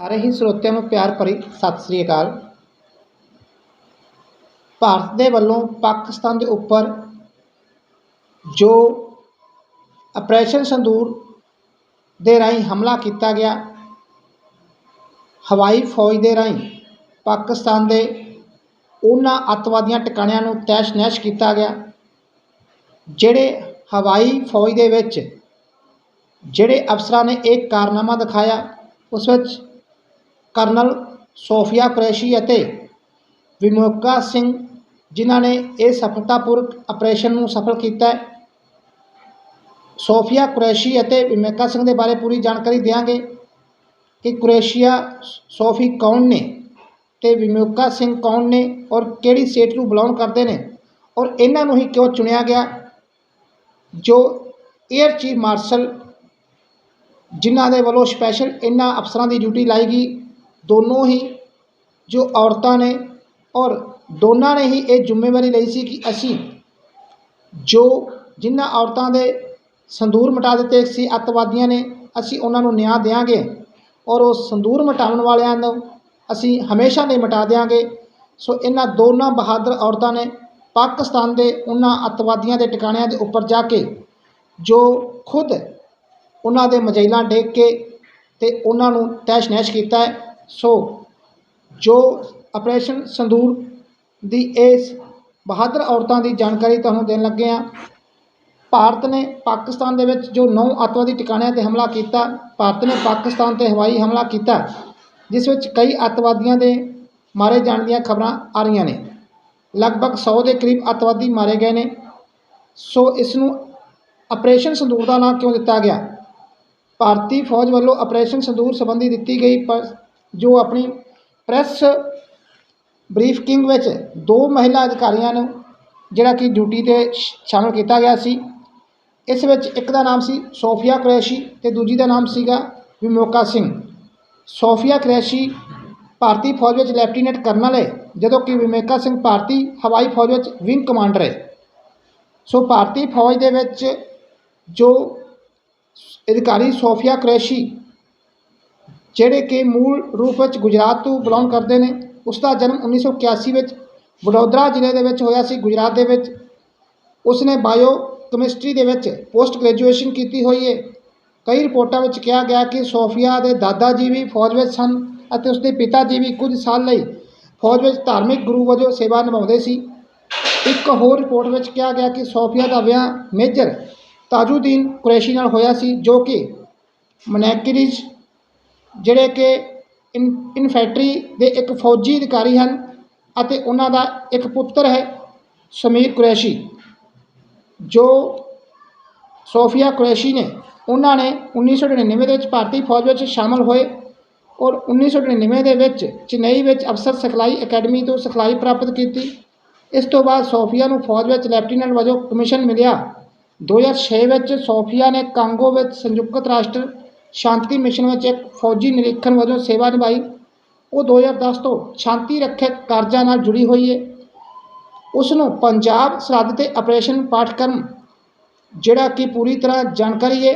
ਸਾਰੇ ਹੀ ਸਰੋਤਿਆਂ ਨੂੰ ਪਿਆਰ ਭਰੀ ਸਤਿ ਸ੍ਰੀ ਅਕਾਲ। ਭਾਰਤ ਦੇ ਵੱਲੋਂ ਪਾਕਿਸਤਾਨ ਦੇ ਉੱਪਰ ਜੋ ਆਪਰੇਸ਼ਨ ਸੰਦੂਰ ਦੇ ਰਾਹੀਂ ਹਮਲਾ ਕੀਤਾ ਗਿਆ, ਹਵਾਈ ਫੌਜ ਦੇ ਰਾਹੀਂ ਪਾਕਿਸਤਾਨ ਦੇ ਉਹਨਾਂ ਅੱਤਵਾਦੀਆਂ ਟਿਕਾਣਿਆਂ ਨੂੰ ਤੈਸ਼ ਨਹਿਸ਼ ਕੀਤਾ ਗਿਆ, ਜਿਹੜੇ ਹਵਾਈ ਫੌਜ ਦੇ ਵਿੱਚ ਜਿਹੜੇ ਅਫਸਰਾਂ ਨੇ ਇਹ ਕਾਰਨਾਮਾ ਦਿਖਾਇਆ, ਉਸ ਵਿੱਚ ਕਰਨਲ ਸੋਫੀਆ ਕੁਰੈਸ਼ੀ ਅਤੇ ਵਿਮੋਕਾ ਸਿੰਘ, ਜਿਨ੍ਹਾਂ ਨੇ ਇਹ ਸਫਲਤਾਪੂਰਵਕ ਆਪਰੇਸ਼ਨ ਨੂੰ ਸਫਲ ਕੀਤਾ ਹੈ। ਸੋਫੀਆ ਕੁਰੈਸ਼ੀ ਅਤੇ ਵਿਮੋਕਾ ਸਿੰਘ ਦੇ ਬਾਰੇ ਪੂਰੀ ਜਾਣਕਾਰੀ ਦਿਆਂਗੇ ਕਿ ਕੁਰੈਸ਼ੀਆ ਸੋਫੀ ਕੌਣ ਨੇ ਤੇ ਵਿਮੋਕਾ ਸਿੰਘ ਕੌਣ ਨੇ ਔਰ ਕਿਹੜੀ ਸਟੇਟ ਨੂੰ ਬਿਲੋਂਗ ਕਰਦੇ ਨੇ ਔਰ ਇਹਨਾਂ ਨੂੰ ਹੀ ਕਿਉਂ ਚੁਣਿਆ ਗਿਆ, ਜੋ 에ਅਰ ਚੀਫ ਮਾਰਸ਼ਲ ਜਿਨ੍ਹਾਂ ਦੇ ਵੱਲੋਂ ਸਪੈਸ਼ਲ ਇਹਨਾਂ ਅਫਸਰਾਂ ਦੀ ਡਿਊਟੀ ਲਾਈ ਗਈ ਦੋਨੋਂ ਹੀ ਜੋ ਔਰਤਾਂ ਨੇ ਔਰ ਦੋਨਾਂ ਨੇ ਹੀ ਇਹ ਜ਼ਿੰਮੇਵਾਰੀ ਲਈ ਸੀ ਕਿ ਅਸੀਂ ਜੋ ਜਿਨ੍ਹਾਂ ਔਰਤਾਂ ਦੇ ਸੰਦੂਰ ਮਿਟਾ ਦਿੱਤੇ ਸੀ, ਅੱਤਵਾਦੀਆਂ ਨੇ, ਅਸੀਂ ਉਹਨਾਂ ਨੂੰ ਨਿਆਂ ਦੇਵਾਂਗੇ ਔਰ ਉਹ ਸੰਦੂਰ ਮਿਟਾਉਣ ਵਾਲਿਆਂ ਨੂੰ ਅਸੀਂ ਹਮੇਸ਼ਾ ਲਈ ਮਿਟਾ ਦੇਵਾਂਗੇ ਸੋ ਇਹਨਾਂ ਦੋਨਾਂ ਬਹਾਦਰ ਔਰਤਾਂ ਨੇ ਪਾਕਿਸਤਾਨ ਦੇ ਉਹਨਾਂ ਅੱਤਵਾਦੀਆਂ ਦੇ ਟਿਕਾਣਿਆਂ ਦੇ ਉੱਪਰ ਜਾ ਕੇ ਜੋ ਖੁਦ ਉਹਨਾਂ ਦੇ ਮਜੈਲਾਂ ਡੇਕ ਕੇ ਤੇ ਉਹਨਾਂ ਨੂੰ ਤਹਿਸ਼ ਨਹਿਸ਼ ਕੀਤਾ ਹੈ। ਸੋ ਜੋ ਆਪਰੇਸ਼ਨ ਸੰਦੂਰ ਦੀ ਇਸ ਬਹਾਦਰ ਔਰਤਾਂ ਦੀ ਜਾਣਕਾਰੀ ਤੁਹਾਨੂੰ ਦੇਣ ਲੱਗੇ ਹਾਂ। ਭਾਰਤ ਨੇ ਪਾਕਿਸਤਾਨ ਦੇ ਵਿੱਚ ਜੋ ਨੌ ਅੱਤਵਾਦੀ ਟਿਕਾਣਿਆਂ 'ਤੇ ਹਮਲਾ ਕੀਤਾ, ਭਾਰਤ ਨੇ ਪਾਕਿਸਤਾਨ 'ਤੇ ਹਵਾਈ ਹਮਲਾ ਕੀਤਾ, ਜਿਸ ਵਿੱਚ ਕਈ ਅੱਤਵਾਦੀਆਂ ਦੇ ਮਾਰੇ ਜਾਣ ਦੀਆਂ ਖਬਰਾਂ ਆ ਰਹੀਆਂ ਨੇ। ਲਗਭਗ 100 ਦੇ ਕਰੀਬ ਅੱਤਵਾਦੀ ਮਾਰੇ ਗਏ ਨੇ। ਸੋ ਇਸ ਨੂੰ ਆਪਰੇਸ਼ਨ ਸੰਦੂਰ ਦਾ ਨਾਂ ਕਿਉਂ ਦਿੱਤਾ ਗਿਆ? ਭਾਰਤੀ ਫੌਜ ਵੱਲੋਂ ਆਪਰੇਸ਼ਨ ਸੰਦੂਰ ਸੰਬੰਧੀ ਦਿੱਤੀ ਗਈ ਪ ਜੋ ਆਪਣੀ ਪ੍ਰੈਸ ਬਰੀਫਕਿੰਗ ਵਿੱਚ ਦੋ ਮਹਿਲਾ ਅਧਿਕਾਰੀਆਂ ਨੂੰ ਜਿਹੜਾ ਕਿ ਡਿਊਟੀ 'ਤੇ ਸ਼- ਸ਼ਾਮਲ ਕੀਤਾ ਗਿਆ ਸੀ। ਇਸ ਵਿੱਚ ਇੱਕ ਦਾ ਨਾਮ ਸੀ ਸੋਫੀਆ ਕੁਰੈਸ਼ੀ ਤੇ ਦੂਜੀ ਦਾ ਨਾਮ ਸੀਗਾ ਵਿਮੋਕਾ ਸਿੰਘ। ਸੋਫੀਆ ਕੁਰੈਸ਼ੀ ਭਾਰਤੀ ਫੌਜ ਵਿੱਚ ਲੈਫਟੀਨੈਂਟ ਕਰਨਲ ਹੈ ਜਦੋਂ ਕਿ ਵਿਮੇਕਾ ਸਿੰਘ ਭਾਰਤੀ ਹਵਾਈ ਫੌਜ ਵਿੱਚ ਵਿੰਗ ਕਮਾਂਡਰ ਹੈ ਸੋ ਭਾਰਤੀ ਫੌਜ ਦੇ ਵਿੱਚ ਜੋ ਅਧਿਕਾਰੀ ਸੋਫੀਆ ਕੁਰੈਸ਼ੀ ਜਿਹੜੇ ਕਿ ਮੂਲ ਰੂਪ ਵਿੱਚ ਗੁਜਰਾਤ ਤੋਂ ਬਿਲੋਂਗ ਕਰਦੇ ਨੇ ਉਸ ਦਾ ਜਨਮ 1981 ਵਿੱਚ ਵਡੋਦਰਾ ਜ਼ਿਲ੍ਹੇ ਦੇ ਵਿੱਚ ਹੋਇਆ ਸੀ, ਗੁਜਰਾਤ ਦੇ ਵਿੱਚ। ਉਸ ਨੇ ਬਾਇਓ ਕੈਮਿਸਟਰੀ ਦੇ ਵਿੱਚ ਪੋਸਟ ਗ੍ਰੈਜੂਏਸ਼ਨ ਕੀਤੀ ਹੋਈ ਹੈ ਕਈ ਰਿਪੋਰਟਾਂ ਵਿੱਚ ਕਿਹਾ ਗਿਆ ਕਿ ਸੋਫੀਆ ਦੇ ਦਾਦਾ ਜੀ ਵੀ ਫੌਜ ਵਿੱਚ ਸਨ ਅਤੇ ਉਸ ਦੇ ਪਿਤਾ ਜੀ ਵੀ ਕੁਝ ਸਾਲ ਲਈ ਫੌਜ ਵਿੱਚ ਧਾਰਮਿਕ ਗੁਰੂ ਵਜੋਂ ਸੇਵਾ ਨਿਭਾਉਂਦੇ ਸੀ। ਇੱਕ ਹੋਰ ਰਿਪੋਰਟ ਵਿੱਚ ਕਿਹਾ ਗਿਆ ਕਿ ਸੋਫੀਆ ਦਾ ਵਿਆਹ ਮੇਜਰ ਤਾਜੁਦੀਨ ਕੁਰੈਸ਼ੀ ਨਾਲ ਹੋਇਆ ਸੀ, ਜੋ ਕਿ ਮਨੈਕਿਰਿਜ ਜਿਹੜੇ ਕਿ ਇਨ ਇਨਫੈਂਟਰੀ ਦੇ ਇੱਕ ਫੌਜੀ ਅਧਿਕਾਰੀ ਹਨ ਅਤੇ ਉਹਨਾਂ ਦਾ ਇੱਕ ਪੁੱਤਰ ਹੈ ਸਮੀਰ ਕੁਰੈਸ਼ੀ, ਜੋ ਸੋਫੀਆ ਕੁਰੈਸ਼ੀ ਨੇ। ਉਹਨਾਂ ਨੇ 1999 ਦੇ ਵਿੱਚ ਭਾਰਤੀ ਫੌਜ ਵਿੱਚ ਸ਼ਾਮਲ ਹੋਏ ਔਰ 1999 ਦੇ ਵਿੱਚ ਚੇਨਈ ਵਿੱਚ ਅਫਸਰ ਸਿਖਲਾਈ ਅਕੈਡਮੀ ਤੋਂ ਸਿਖਲਾਈ ਪ੍ਰਾਪਤ ਕੀਤੀ। ਇਸ ਤੋਂ ਬਾਅਦ ਸੋਫੀਆ ਨੂੰ ਫੌਜ ਵਿੱਚ ਲੈਫਟੀਨੈਂਟ ਵਜੋਂ ਕਮਿਸ਼ਨ ਮਿਲਿਆ। 2006 ਵਿੱਚ ਸੋਫੀਆ ਨੇ ਕਾਂਗੋ ਵਿੱਚ ਸੰਯੁਕਤ ਰਾਸ਼ਟਰ ਸ਼ਾਂਤੀ ਮਿਸ਼ਨ ਵਿੱਚ ਇੱਕ ਫੌਜੀ ਨਿਰੀਖਣ ਵਜੋਂ ਸੇਵਾ ਨਿਭਾਈ। ਉਹ 2010 ਤੋਂ ਸ਼ਾਂਤੀ ਰੱਖਿਅਕ ਕਾਰਜਾਂ ਨਾਲ ਜੁੜੀ ਹੋਈ ਹੈ ਉਸ ਨੂੰ ਪੰਜਾਬ ਸਰਹੱਦ ਤੇ ਆਪਰੇਸ਼ਨ ਪਾਠਕ੍ਰਮ, ਜਿਹੜਾ ਕਿ ਪੂਰੀ ਤਰ੍ਹਾਂ ਜਾਣਕਾਰੀ ਹੈ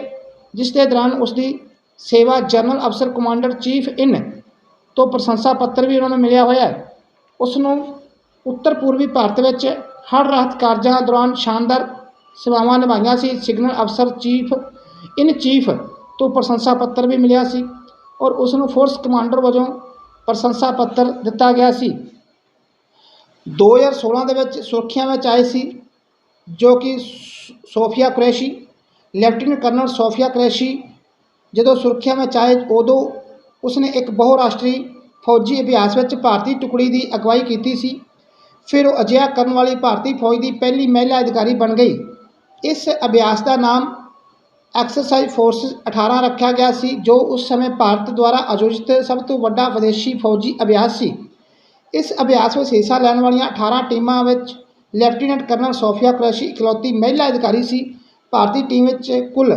ਜਿਸ ਦੇ ਦੌਰਾਨ ਉਸ ਦੀ ਸੇਵਾ ਜਨਰਲ ਅਫਸਰ ਕਮਾਂਡਰ ਚੀਫ ਇਨ ਤੋਂ ਪ੍ਰਸ਼ੰਸਾ ਪੱਤਰ ਵੀ ਉਹਨਾਂ ਨੂੰ ਮਿਲਿਆ ਹੋਇਆ ਹੈ। ਉਸ ਨੂੰ ਉੱਤਰ ਪੂਰਬੀ ਭਾਰਤ ਵਿੱਚ ਹੜ੍ਹ ਰਾਹਤ ਕਾਰਜਾਂ ਦੌਰਾਨ ਸ਼ਾਨਦਾਰ ਸੇਵਾਵਾਂ ਨਿਭਾਈਆਂ ਸੀ। ਸਿਗਨਲ ਅਫਸਰ ਚੀਫ, ਇਨ ਚੀਫ ਤੋਂ ਪ੍ਰਸ਼ੰਸਾ ਪੱਤਰ ਵੀ ਮਿਲਿਆ ਸੀ ਔਰ ਉਸ ਨੂੰ ਫੋਰਸ ਕਮਾਂਡਰ ਵਜੋਂ ਪ੍ਰਸ਼ੰਸਾ ਪੱਤਰ ਦਿੱਤਾ ਗਿਆ ਸੀ। 2016 ਦੇ ਵਿੱਚ ਸੁਰੱਖਿਆ ਵਿੱਚ ਆਏ ਸੀ ਜੋ ਕਿ ਸੋਫੀਆ ਕੁਰੈਸ਼ੀ, ਲੈਫਟੀਨੈਂਟ ਕਰਨਲ ਸੋਫੀਆ ਕੁਰੈਸ਼ੀ ਜਦੋਂ ਸੁਰੱਖਿਆ ਵਿੱਚ ਆਏ ਉਦੋਂ ਉਸਨੇ ਇੱਕ ਬਹੁਰਾਸ਼ਟਰੀ ਫੌਜੀ ਅਭਿਆਸ ਵਿੱਚ ਭਾਰਤੀ ਟੁਕੜੀ ਦੀ ਅਗਵਾਈ ਕੀਤੀ ਸੀ। ਫਿਰ ਉਹ ਅਜਿਹਾ ਕਰਨ ਵਾਲੀ ਭਾਰਤੀ ਫੌਜ ਦੀ ਪਹਿਲੀ ਮਹਿਲਾ ਅਧਿਕਾਰੀ ਬਣ ਗਈ। ਇਸ ਅਭਿਆਸ ਦਾ ਨਾਮ ਐਕਸਰਸਾਈਜ਼ ਫੋਰਸ 18 ਰੱਖਿਆ ਗਿਆ ਸੀ, ਜੋ ਉਸ ਸਮੇਂ ਭਾਰਤ ਦੁਆਰਾ ਆਯੋਜਿਤ ਸਭ ਤੋਂ ਵੱਡਾ ਵਿਦੇਸ਼ੀ ਫੌਜੀ ਅਭਿਆਸ ਸੀ। ਇਸ ਅਭਿਆਸ ਵਿੱਚ ਹਿੱਸਾ ਲੈਣ ਵਾਲੀਆਂ 18 ਟੀਮਾਂ ਵਿੱਚ ਲੈਫਟੀਨੈਂਟ ਕਰਨਲ ਸੋਫੀਆ ਕੁਰੈਸ਼ੀ ਇਕਲੌਤੀ ਮਹਿਲਾ ਅਧਿਕਾਰੀ ਸੀ। ਭਾਰਤੀ ਟੀਮ ਵਿੱਚ ਕੁੱਲ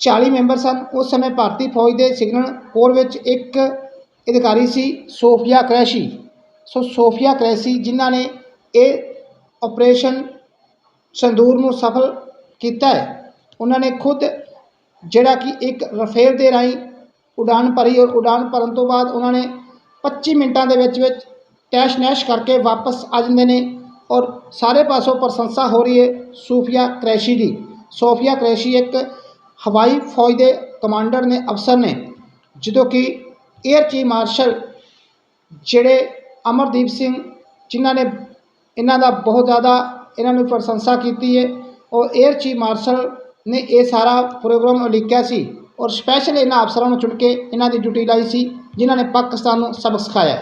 40 ਮੈਂਬਰ ਸਨ। ਉਸ ਸਮੇਂ ਭਾਰਤੀ ਫੌਜ ਦੇ ਸਿਗਨਲ ਕੋਰ ਵਿੱਚ ਇੱਕ ਅਧਿਕਾਰੀ ਸੀ, ਸੋਫੀਆ ਕੁਰੈਸ਼ੀ। ਸੋ ਸੋਫੀਆ ਕੁਰੈਸ਼ੀ, ਜਿਨ੍ਹਾਂ ਨੇ ਇਹ ਆਪਰੇਸ਼ਨ ਸੰਦੂਰ ਨੂੰ ਸਫਲ ਕੀਤਾ ਹੈ, ਉਹਨਾਂ ਨੇ ਖੁਦ ਜਿਹੜਾ ਕਿ ਇੱਕ ਰਫੇਲ ਦੇ ਰਾਹੀਂ ਉਡਾਨ ਭਰੀ ਔਰ ਉਡਾਨ ਭਰਨ ਤੋਂ ਬਾਅਦ ਉਹਨਾਂ ਨੇ 25 ਮਿੰਟਾਂ ਦੇ ਵਿੱਚ ਵਿੱਚ ਤੈਸ਼ ਨੈਸ਼ ਕਰਕੇ ਵਾਪਸ ਆ ਜਾਂਦੇ ਨੇ ਔਰ ਸਾਰੇ ਪਾਸੋਂ ਪ੍ਰਸ਼ੰਸਾ ਹੋ ਰਹੀ ਹੈ ਸੂਫੀਆ ਕਰੈਸ਼ੀ ਦੀ। ਸੋਫੀਆ ਕਰੈਸ਼ੀ ਇੱਕ ਹਵਾਈ ਫੌਜ ਦੇ ਕਮਾਂਡਰ ਨੇ, ਅਫਸਰ ਨੇ, ਜਦੋਂ ਕਿ 에ਅਰ ਚੀਫ ਮਾਰਸ਼ਲ ਜਿਹੜੇ ਅਮਰਦੀਪ ਸਿੰਘ ਜਿਨ੍ਹਾਂ ਨੇ ਇਹਨਾਂ ਦਾ ਬਹੁਤ ਜ਼ਿਆਦਾ ਇਹਨਾਂ ਨੂੰ ਪ੍ਰਸ਼ੰਸਾ ਕੀਤੀ ਹੈ ਔਰ 에ਅਰ ਚੀਫ ਮਾਰਸ਼ਲ ਨੇ ਇਹ ਸਾਰਾ ਪ੍ਰੋਗਰਾਮ ਉਲੀਕਿਆ ਸੀ ਔਰ ਸਪੈਸ਼ਲ ਇਹਨਾਂ ਅਫਸਰਾਂ ਨੂੰ ਚੁਣ ਕੇ ਇਹਨਾਂ ਦੀ ਡਿਊਟੀ ਲਾਈ ਸੀ, ਜਿਨ੍ਹਾਂ ਨੇ ਪਾਕਿਸਤਾਨ ਨੂੰ ਸਬਕ ਸਿਖਾਇਆ